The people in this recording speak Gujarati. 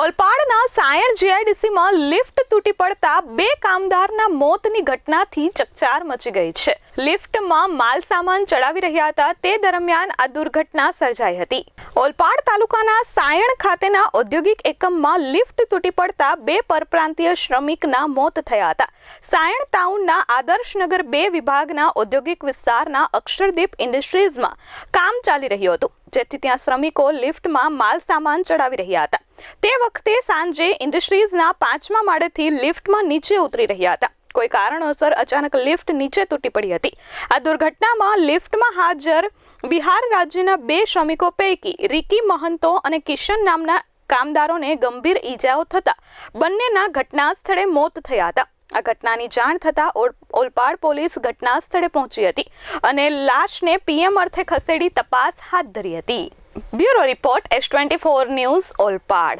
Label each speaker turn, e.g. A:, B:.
A: ઓલપાડના સાયણ જીઆઈડીસીમાં લિફ્ટ તૂટી પડતા બે કામદારના મોતની ઘટનાથી ચકચાર મચી ગઈ છે. લિફ્ટમાં માલ સામાન ચડાવી રહ્યા હતા, તે દરમિયાન આ દુર્ઘટના સર્જાઈ હતી. ઓલપાડ તાલુકાના સાયણ ખાતેના ઔદ્યોગિક એકમમાં લિફ્ટ તૂટી પડતા બે પરપ્રાંતીય શ્રમિકના મોત થયા હતા. સાયણ ટાઉનના આદર્શનગર બે વિભાગના ઔદ્યોગિક વિસ્તારના અક્ષરદીપ ઇન્ડસ્ટ્રીઝમાં કામ ચાલી રહ્યું હતું. જેથી ત્યાં શ્રમિકો લિફ્ટમાં માલ સામાન ચડાવી રહ્યા હતા. તે વખતે સાંજે ઇન્ડસ્ટ્રીઝના પાંચમા માળેથી લિફ્ટમાં નીચે ઉતરી રહ્યા હતા. કોઈ કારણોસર અચાનક લિફ્ટ નીચે તૂટી પડી હતી. આ દુર્ઘટનામાં લિફ્ટમાં હાજર બિહાર રાજ્યના બે શ્રમિકો પૈકી રિકી મહંતો અને કિશન નામના કામદારોને ગંભીર ઈજાઓ થતા બંનેના ઘટના સ્થળે મોત થયા હતા. આ ઘટનાની જાણ થતાં ઓલ- ઓલપાડ પોલીસ ઘટના સ્થળે પહોંચી હતી અને લાશને પીએમ અર્થે ખસેડી તપાસ હાથ ધરી હતી. Bureau report S twenty four news Olpad.